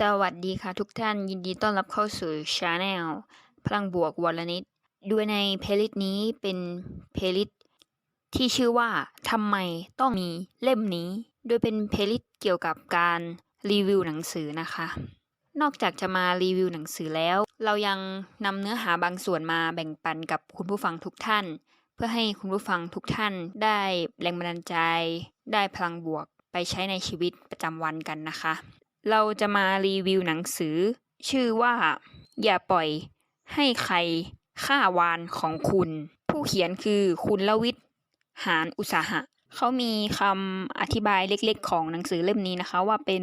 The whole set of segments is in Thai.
สวัสดีค่ะทุกท่านยินดีต้อนรับเข้าสู่ช anel พลังบวกวลนิดด้วยในเพลย์ลิสต์นี้เป็นเพลย์ลิสต์ที่ชื่อว่าทำไมต้องมีเล่มนี้ โดยเป็นเพลย์ลิสต์เกี่ยวกับการรีวิวหนังสือนะคะ นอกจากจะมารีวิวหนังสือแล้ว เรายังนำเนื้อหาบางส่วนมาแบ่งปันกับคุณผู้ฟังทุกท่าน เพื่อให้คุณผู้ฟังทุกท่านได้แรงบันดาลใจ ได้พลังบวกไปใช้ในชีวิตประจำวันกันนะคะ เราจะมารีวิวหนังสือ ชื่อว่า อย่าปล่อยให้ใครฆ่าวานของคุณ ผู้เขียนคือคุณลวิทย์หานอุตสาหะ เขามีคำอธิบายเล็กๆ ของหนังสือเล่มนี้นะคะ ว่าเป็น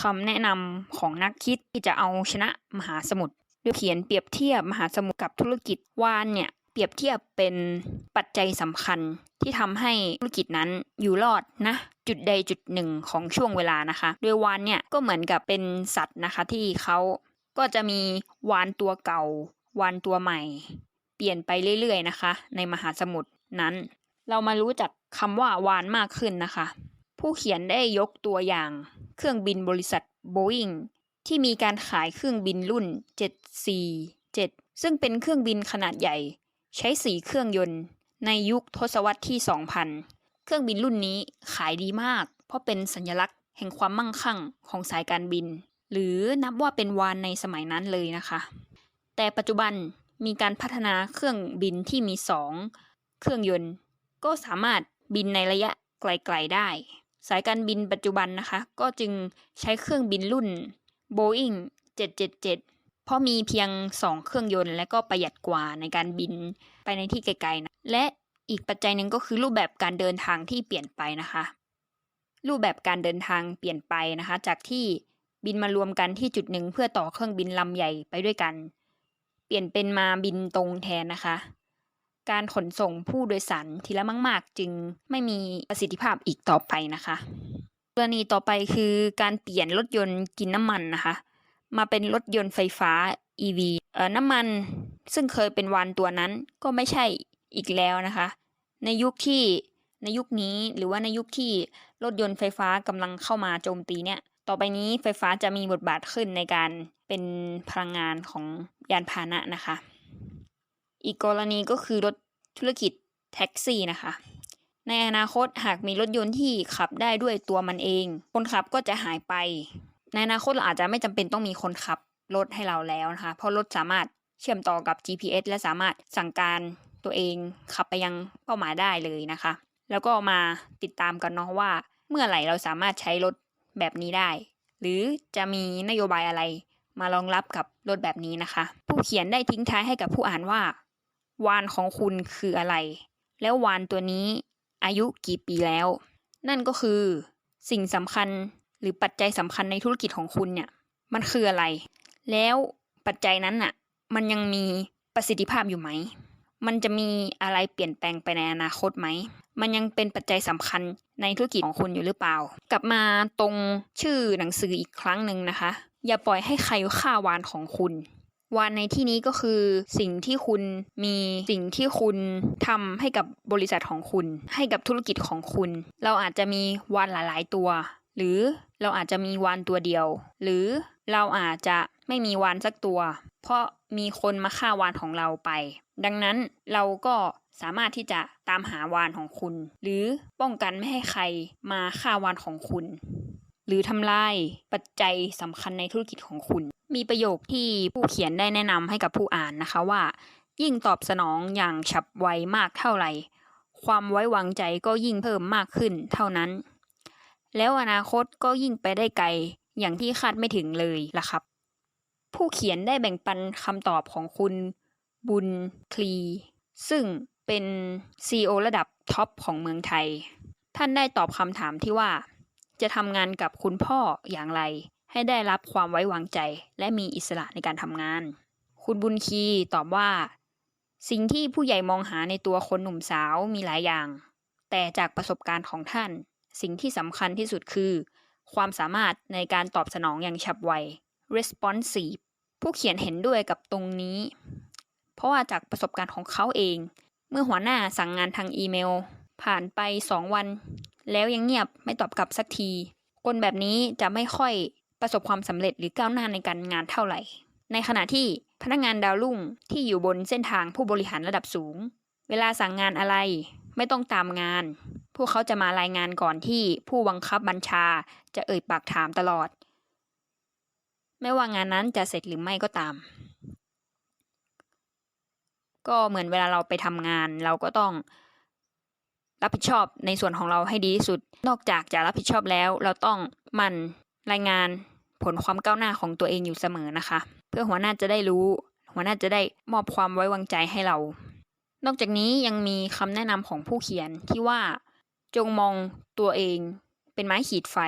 คำแนะนำของนักคิดที่จะเอาชนะมหาสมุทรโดยเขียนเปรียบเทียบมหาสมุทรกับธุรกิจวานเนี่ย เปรียบเทียบเป็นปัจจัยสำคัญที่ทำให้ธุรกิจนั้นอยู่รอดนะ จุดใดจุดหนึ่งของช่วงเวลานะคะ โดยวานเนี่ยก็เหมือนกับเป็นสัตว์นะคะที่เขาก็จะมีวานตัวเก่า วานตัวใหม่ เปลี่ยนไปเรื่อยๆนะคะ ในมหาสมุทรนั้น เรามารู้จักคำว่าวานมากขึ้นนะคะ ผู้เขียนได้ยกตัวอย่าง เครื่องบินบริษัท Boeing ที่มีการขายเครื่องบินรุ่น 747 ซึ่งเป็นเครื่องบินขนาดใหญ่ ใช้สีเครื่องยนต์ ในยุคทศวรรษที่ 2000 เครื่องบินรุ่นนี้ขายดีมาก เพราะเป็นสัญลักษณ์แห่งความมั่งคั่งของสายการบิน หรือนับว่าเป็นวานในสมัยนั้นเลยนะคะ แต่ปัจจุบันมีการพัฒนาเครื่องบินที่มีสองเครื่องยนต์ ก็สามารถบินในระยะไกลๆได้ สายการบินปัจจุบันนะคะ ก็จึงใช้เครื่องบินรุ่น Boeing 777 เพราะมีเพียง 2 เครื่องยนต์ และก็ประหยัดกว่าในการบินไปในที่ไกลๆนะและอีกปัจจัยหนึ่งก็คือรูปแบบการเดินทางที่เปลี่ยนไปนะคะ รูปแบบการเดินทางเปลี่ยนไปนะคะ จากที่บินมารวมกันที่จุดหนึ่งเพื่อต่อเครื่องบินลำใหญ่ไปด้วยกัน เปลี่ยนเป็นมาบินตรงแทนนะคะ การขนส่งผู้โดยสารทีละมาก ๆ จึงไม่มีประสิทธิภาพอีกต่อไปนะคะ กรณีต่อไปคือการเปลี่ยนรถยนต์กินน้ำมันนะคะ มาเป็นรถยนต์ไฟฟ้า EV เอ่อน้ำมันซึ่งเคยเป็นวานตัวนั้นก็ไม่ใช่อีกแล้วนะคะ ในยุคที่ในยุคนี้หรือว่าในยุคที่รถยนต์ไฟฟ้ากำลังเข้ามาโจมตีเนี่ย ต่อไปนี้ไฟฟ้าจะมีบทบาทขึ้นในการเป็นพลังงานของยานพาหนะนะคะ อีกกรณีก็คือรถธุรกิจแท็กซี่นะคะ ในอนาคตหากมีรถยนต์ที่ขับได้ด้วยตัวมันเอง คนขับก็จะหายไป ในอนาคตเราอาจจะไม่จำเป็นต้องมีคนขับรถให้เราแล้วนะคะ เพราะรถสามารถเชื่อมต่อกับ GPS และสามารถสั่งการตัวเองขับไปยังเป้าหมายได้เลยนะคะ แล้วก็มาติดตามกันเนาะว่า เมื่อไหร่เราสามารถใช้รถแบบนี้ได้ หรือจะมีนโยบายอะไรมารองรับกับรถแบบนี้นะคะ ผู้เขียนได้ทิ้งท้ายให้กับผู้อ่านว่า วานของคุณคืออะไร แล้ววานตัวนี้อายุกี่ปีแล้ว นั่นก็คือสิ่งสำคัญ หรือปัจจัยสำคัญในธุรกิจของคุณเนี่ย มันคืออะไร แล้วปัจจัยนั้นน่ะมันยังมีประสิทธิภาพอยู่ไหม มันจะมีอะไรเปลี่ยนแปลงไปในอนาคตไหม มันยังเป็นปัจจัยสำคัญในธุรกิจของคุณอยู่หรือเปล่า กลับมาตรงชื่อหนังสืออีกครั้งหนึ่งนะคะ อย่าปล่อยให้ใครฆ่าวานของคุณวานในที่นี้ก็คือสิ่งที่คุณมีสิ่งที่คุณทำให้กับบริษัทของคุณ ให้กับธุรกิจของคุณ เราอาจจะมีวานหลาย ๆ ตัว หรือเราอาจจะมีวานตัวเดียว หรือเราอาจจะไม่มีวานสักตัว เพราะมีคนมาฆ่าวานของเราไป ดังนั้นเราก็สามารถที่จะตามหาวานของคุณ หรือป้องกันไม่ให้ใครมาฆ่าวานของคุณ หรือทำลายปัจจัยสำคัญในธุรกิจของคุณ มีประโยคที่ผู้เขียนได้แนะนำให้กับผู้อ่านนะคะว่า ยิ่งตอบสนองอย่างฉับไวมากเท่าไหร่ ความไว้วางใจก็ยิ่งเพิ่มมากขึ้นเท่านั้น แล้วอนาคตก็ยิ่งไปได้ไกล อย่างที่คาดไม่ถึงเลยล่ะครับ ผู้เขียนได้แบ่งปันคำตอบของคุณบุญคลี ซึ่งเป็น CEO ระดับท็อปของเมืองไทย ท่านได้ตอบคำถามที่ว่า จะทำงานกับคุณพ่ออย่างไร ให้ได้รับความไว้วางใจ และมีอิสระในการทำงาน คุณบุญคีตอบว่า สิ่งที่ผู้ใหญ่มองหาในตัวคนหนุ่มสาวมีหลายอย่าง แต่จากประสบการณ์ของท่าน สิ่งที่สำคัญที่สุดคือ ความสามารถในการตอบสนองอย่างฉับไว responsive ผู้เขียนเห็นด้วยกับตรงนี้ เพราะว่าจากประสบการณ์ของเขาเอง เมื่อหัวหน้าสั่งงานทางอีเมล ผ่านไป 2 วัน แล้วยังเงียบไม่ตอบกลับสักที คนแบบนี้จะไม่ค่อยประสบความสำเร็จหรือก้าวหน้าในการงานเท่าไหร่ ในขณะที่พนักงานดาวรุ่งที่อยู่บนเส้นทางผู้บริหารระดับสูง เวลาสั่งงานอะไร ไม่ต้องตามงาน พวกเขาจะมารายงานก่อนที่ผู้บังคับบัญชาจะเอ่ยปากถามตลอด ไม่ว่างานนั้นจะเสร็จหรือไม่ก็ตาม ก็เหมือนเวลาเราไปทำงานเราก็ต้องรับผิดชอบในส่วนของเราให้ดีที่สุด นอกจากจะรับผิดชอบแล้ว เราต้องมันรายงานผลความก้าวหน้าของตัวเองอยู่เสมอนะคะ เพื่อหัวหน้าจะได้รู้ หัวหน้าจะได้มอบความไว้วางใจให้เรา นอกจากนี้ยังมีคำแนะนำของผู้เขียนที่ว่าจงมองตัวเองเป็นไม้ขีดไฟ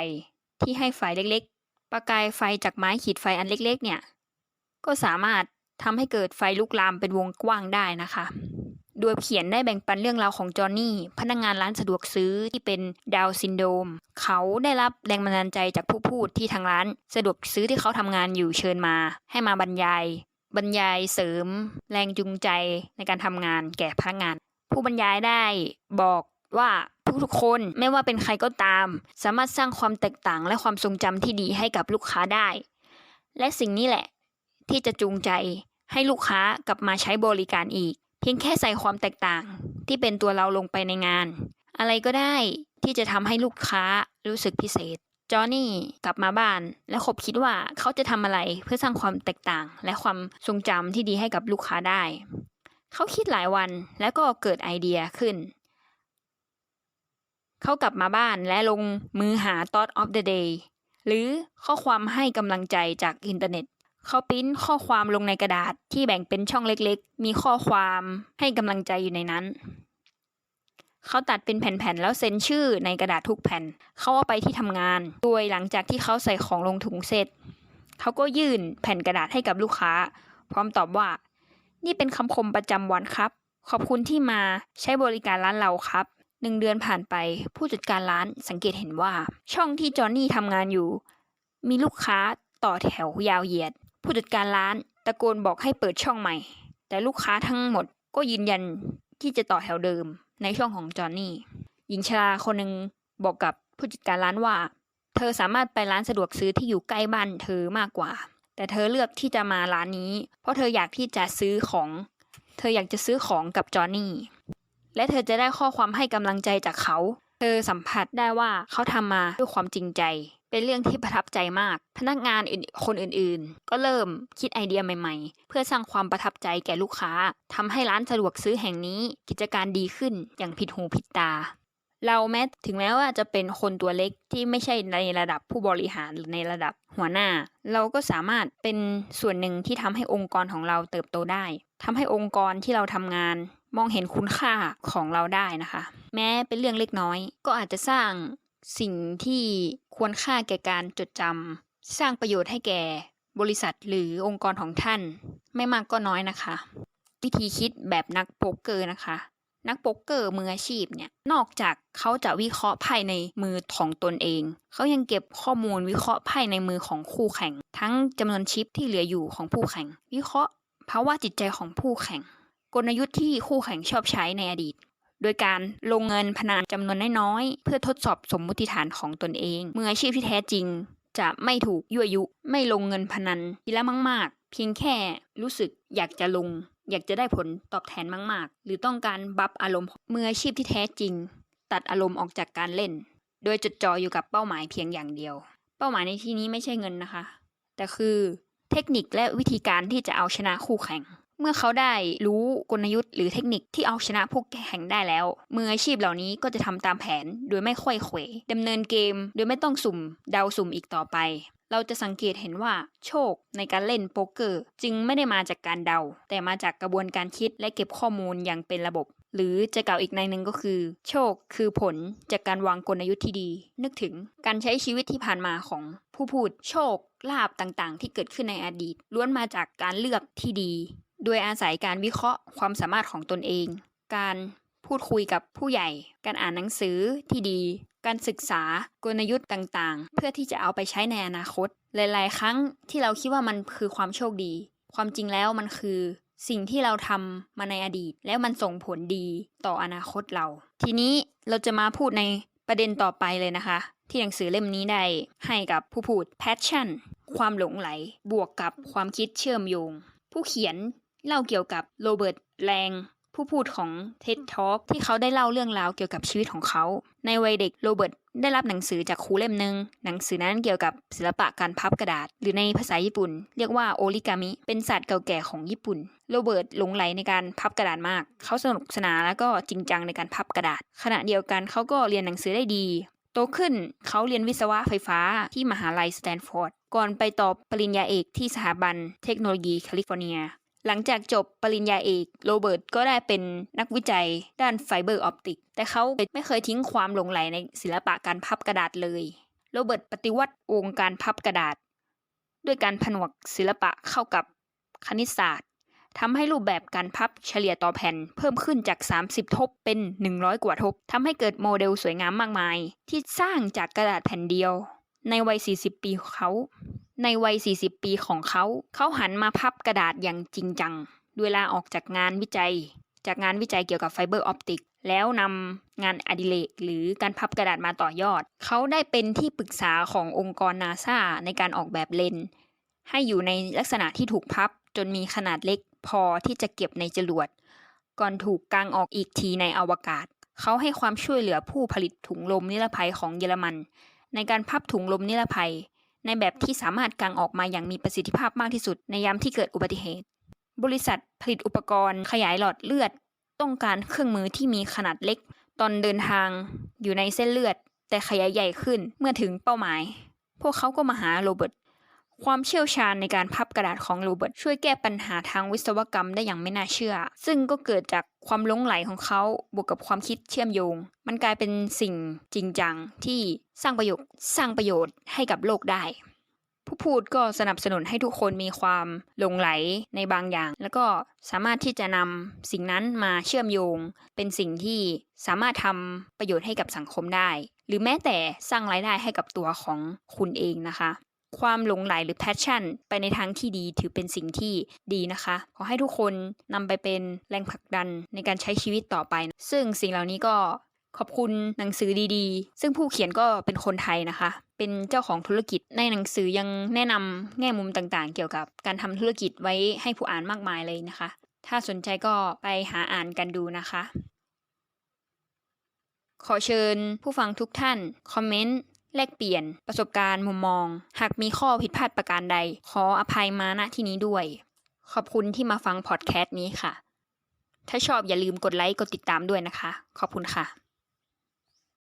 ที่ให้ไฟเล็กๆ ประกายไฟจากไม้ขีดไฟอันเล็กๆ เนี่ย ก็สามารถทำให้เกิดไฟลุกลามเป็นวงกว้างได้นะคะ โดยเขียนได้แบ่งปันเรื่องราวของจอห์นนี่ พนักงานร้านสะดวกซื้อที่เป็นดาวซินโดม เขาได้รับแรงบันดาลใจจากผู้พูดที่ทางร้าน สะดวกซื้อที่เขาทำงานอยู่เชิญมา ให้มาบรรยาย บรรยายเสริมแรงจูงใจในการทำงานแก่พนักงาน ผู้บรรยายได้บอกว่าทุกๆคนไม่ว่าเป็นใครก็ตาม สามารถสร้างความแตกต่างและความทรงจำที่ดีให้กับลูกค้าได้ และสิ่งนี้แหละ ที่จะจูงใจให้ลูกค้ากลับมาใช้บริการอีก เพียงแค่ใส่ความแตกต่าง ที่เป็นตัวเราลงไปในงาน อะไรก็ได้ที่จะทำให้ลูกค้ารู้สึกพิเศษ จอห์นนี่กลับมาบ้าน และขบคิดว่าเขาจะทำอะไรเพื่อสร้างความแตกต่าง และความทรงจำที่ดีให้กับลูกค้าได้ เขาคิดหลายวันแล้วก็เกิดไอเดียขึ้น เขากลับมาบ้านและลงมือหา Thought of the Day หรือข้อความให้กำลังใจจากอินเทอร์เน็ต เขาปริ้นข้อความลงในกระดาษที่แบ่งเป็นช่องเล็กๆ มีข้อความให้กำลังใจอยู่ในนั้น เขาตัดเป็นแผ่นๆแล้วเซ็นชื่อในกระดาษทุกแผ่น เขาเอาไปที่ทำงาน โดยหลังจากที่เขาใส่ของลงถุงเสร็จ เขาก็ยื่นแผ่นกระดาษให้กับลูกค้า พร้อมตอบว่า นี่เป็นคำคมประจำวันครับ ขอบคุณที่มาใช้บริการร้านเราครับหนึ่งเดือนผ่านไปผู้จัดการร้านสังเกตเห็นว่า ช่องที่จอห์นนี่ทำงานอยู่ มีลูกค้าต่อแถวยาวเหยียด ผู้จัดการร้านตะโกนบอกให้เปิดช่องใหม่ แต่ลูกค้าทั้งหมดก็ยืนยันที่จะต่อแถวเดิม ในช่องของจอห์นนี่หญิงชราคนหนึ่งบอกกับผู้จัดการร้านว่า เธอสามารถไปร้านสะดวกซื้อที่อยู่ใกล้บ้านเธอมากกว่า แต่เธอเลือกที่จะมาร้านนี้ เพราะเธออยากที่จะซื้อของ เธออยากจะซื้อของกับจอห์นนี่และเธอจะได้ข้อความให้กำลังใจจากเขา เธอสัมผัสได้ว่าเขาทำมาด้วยความจริงใจ เป็นเรื่องที่ประทับใจมาก พนักงานอื่นคนอื่นๆ ก็เริ่มคิดไอเดียใหม่ๆ เพื่อสร้างความประทับใจแก่ลูกค้าทำให้ร้านสะดวกซื้อแห่งนี้กิจการดีขึ้นอย่างผิดหูผิดตา เราแม้ถึงแม้ว่าจะเป็นคนตัวเล็กที่ไม่ใช่ในระดับผู้บริหารหรือในระดับหัวหน้า เราก็สามารถเป็นส่วนหนึ่งที่ทำให้องค์กรของเราเติบโตได้ทำให้องค์กรที่เราทำงานมองเห็นคุณค่าของเราได้นะคะ แม้เป็นเรื่องเล็กน้อย ก็อาจจะสร้าง สิ่งที่ควรค่าแก่การจดจำสร้างประโยชน์ให้แก่บริษัทหรือองค์กรของท่าน ไม่มากก็น้อยนะคะ วิธีคิดแบบนักโป๊กเกอร์นะคะ นักโป๊กเกอร์มืออาชีพเนี่ยนอกจากเขาจะวิเคราะห์ไพ่ในมือของตนเอง เขายังเก็บข้อมูลวิเคราะห์ไพ่ในมือของคู่แข่ง ทั้งจำนวนชิปที่เหลืออยู่ของผู้แข่ง วิเคราะห์ภาวะจิตใจของผู้แข่ง กลยุทธ์ที่คู่แข่งชอบใช้ในอดีต โดยการลงเงินพนันจำนวนน้อยๆ เพื่อทดสอบสมมติฐานของตนเอง มืออาชีพที่แท้จริง จะไม่ถูกยั่วยุ ไม่ลงเงินพนันทีละมาก ๆ เพียงแค่รู้สึกอยากจะลง อยากจะได้ผลตอบแทนมาก ๆ หรือต้องการบัฟอารมณ์มืออาชีพที่แท้จริง ตัดอารมณ์ออกจากการเล่น โดยจดจ่ออยู่กับเป้าหมายเพียงอย่างเดียว เป้าหมายในที่นี้ไม่ใช่เงินนะคะ แต่คือเทคนิคและวิธีการที่จะเอาชนะคู่แข่ง เมื่อเขาได้รู้กลยุทธ์หรือเทคนิคที่เอาชนะผู้แข่งได้แล้ว มืออาชีพเหล่านี้ก็จะทำตามแผนโดยไม่ค่อยเขวดำเนินเกมโดยไม่ต้องสุ่มเดาสุ่มอีกต่อไป เราจะสังเกตเห็นว่าโชคในการเล่นโป๊กเกอร์ จึงไม่ได้มาจากการเดา แต่มาจากกระบวนการคิดและเก็บข้อมูลอย่างเป็นระบบ หรือจะกล่าวอีกในหนึ่งก็คือ โชคคือผลจากการวางกลยุทธ์ที่ดี นึกถึงการใช้ชีวิตที่ผ่านมาของผู้พูดโชคลาบต่างๆ ที่เกิดขึ้นในอดีตล้วนมาจากการเลือกที่ดี โดยอาศัยการวิเคราะห์ความสามารถของตนเอง การพูดคุยกับผู้ใหญ่ การอ่านหนังสือที่ดี การศึกษากลยุทธ์ต่างๆ เพื่อที่จะเอาไปใช้ในอนาคต หลาย ๆ ครั้งที่เราคิดว่ามันคือความโชคดี ความจริงแล้วมันคือสิ่งที่เราทำมาในอดีต แล้วมันส่งผลดีต่ออนาคตเรา ทีนี้เราจะมาพูดในประเด็นต่อไปเลยนะคะ ที่หนังสือเล่มนี้ได้ให้กับผู้พูด passion ความหลงไหล บวกกับความคิดเชื่อมโยง ผู้เขียน เล่าเกี่ยวกับโรเบิร์ตแรงผู้พูดของ TED Talk ที่เขาได้เล่าเรื่องราวเกี่ยวกับชีวิตของเขา ในวัยเด็กโรเบิร์ตได้รับหนังสือจากครูเล่มหนึ่งหนังสือนั้นเกี่ยวกับศิลปะการพับกระดาษ หรือในภาษาญี่ปุ่น เรียกว่าโอริกามิ เป็นศาสตร์เก่าแก่ของญี่ปุ่น โรเบิร์ตหลงไหลในการพับกระดาษมาก เขาสนุกสนานแล้วก็จริงจังในการพับกระดาษ ขณะเดียวกันเขาก็เรียนหนังสือได้ดี โตขึ้นเขาเรียนวิศวะไฟฟ้าที่มหาลัยสแตนฟอร์ดก่อนไปต่อปริญญาเอกที่สถาบันเทคโนโลยีแคลิฟอร์เนีย หลังจากจบปริญญาเอกโรเบิร์ตก็ได้เป็นนักวิจัยด้านไฟเบอร์ออปติก แต่เขาไม่เคยทิ้งความหลงไหลในศิลปะการพับกระดาษเลยโรเบิร์ตปฏิวัติวงการพับกระดาษ ด้วยการผนวกศิลปะเข้ากับคณิตศาสตร์ทำให้รูปแบบการพับเฉลี่ยต่อแผ่น เพิ่มขึ้นจาก 30 ทบเป็น 100 กว่าทบทำให้เกิดโมเดลสวยงามมากมาย ที่สร้างจากกระดาษแผ่นเดียว ในวัย 40 ปีของเขา ในวัย 40 ปีของเขา เขาหันมาพับกระดาษอย่างจริงจังเวยลาออกจากงานวิจัย จากงานวิจัยเกี่ยวกับไฟเบอร์ออปติก แล้วนำงานอดิเรกหรือการพับกระดาษมาต่อยอด เขาได้เป็นที่ปรึกษาขององค์กรนาซาในการออกแบบเลนส์ให้อยู่ในลักษณะที่ถูกพับจนมีขนาดเล็กพอที่จะเก็บในจรวด ก่อนถูกกางออกอีกทีในอวกาศ เขาให้ความช่วยเหลือผู้ผลิตถุงลมนิรภัยของเยอรมัน ในการพับถุงลมนิรภัย ในแบบที่สามารถกางออกมาอย่างมีประสิทธิภาพมากที่สุด ในยามที่เกิดอุบัติเหตุ บริษัทผลิตอุปกรณ์ขยายหลอดเลือด ต้องการเครื่องมือที่มีขนาดเล็ก ตอนเดินทางอยู่ในเส้นเลือด แต่ขยายใหญ่ขึ้นเมื่อถึงเป้าหมาย พวกเขาก็มาหาโรเบิร์ต ความเชี่ยวชาญในการพับกระดาษของโรเบิร์ตช่วยแก้ปัญหาทางวิศวกรรมได้อย่างไม่น่าเชื่อ ซึ่งก็เกิดจากความหลงไหลของเขาบวกกับความคิดเชื่อมโยง มันกลายเป็นสิ่งจริงจังที่สร้างประโยชน์สร้างประโยชน์ให้กับโลกได้ ผู้พูดก็สนับสนุนให้ทุกคนมีความหลงไหลในบางอย่าง แล้วก็สามารถที่จะนำสิ่งนั้นมาเชื่อมโยง เป็นสิ่งที่สามารถทำประโยชน์ให้กับสังคมได้ หรือแม้แต่สร้างรายได้ให้กับตัวของคุณเองนะคะ ความหลงไหลหรือ passion ไปในทางที่ดีถือเป็นสิ่งที่ดีนะคะ ขอให้ทุกคนนำไปเป็นแรงผลักดันในการใช้ชีวิตต่อไป ซึ่งสิ่งเหล่านี้ก็ขอบคุณหนังสือดีๆ ซึ่งผู้เขียนก็เป็นคนไทยนะคะ เป็นเจ้าของธุรกิจ ในหนังสือยังแนะนำแง่มุมต่างๆ เกี่ยวกับการทำธุรกิจไว้ให้ผู้อ่านมากมายเลยนะคะ ถ้าสนใจก็ไปหาอ่านกันดูนะคะ ขอเชิญผู้ฟังทุกท่าน คอมเมนต์ แลกเปลี่ยนประสบการณ์มุมมอง หากมีข้อผิดพลาดประการใด ขออภัยมาณที่นี้ด้วย ขอบคุณที่มาฟังพอดแคสต์นี้ค่ะ ถ้าชอบอย่าลืมกดไลค์กดติดตามด้วยนะคะ ขอบคุณค่ะ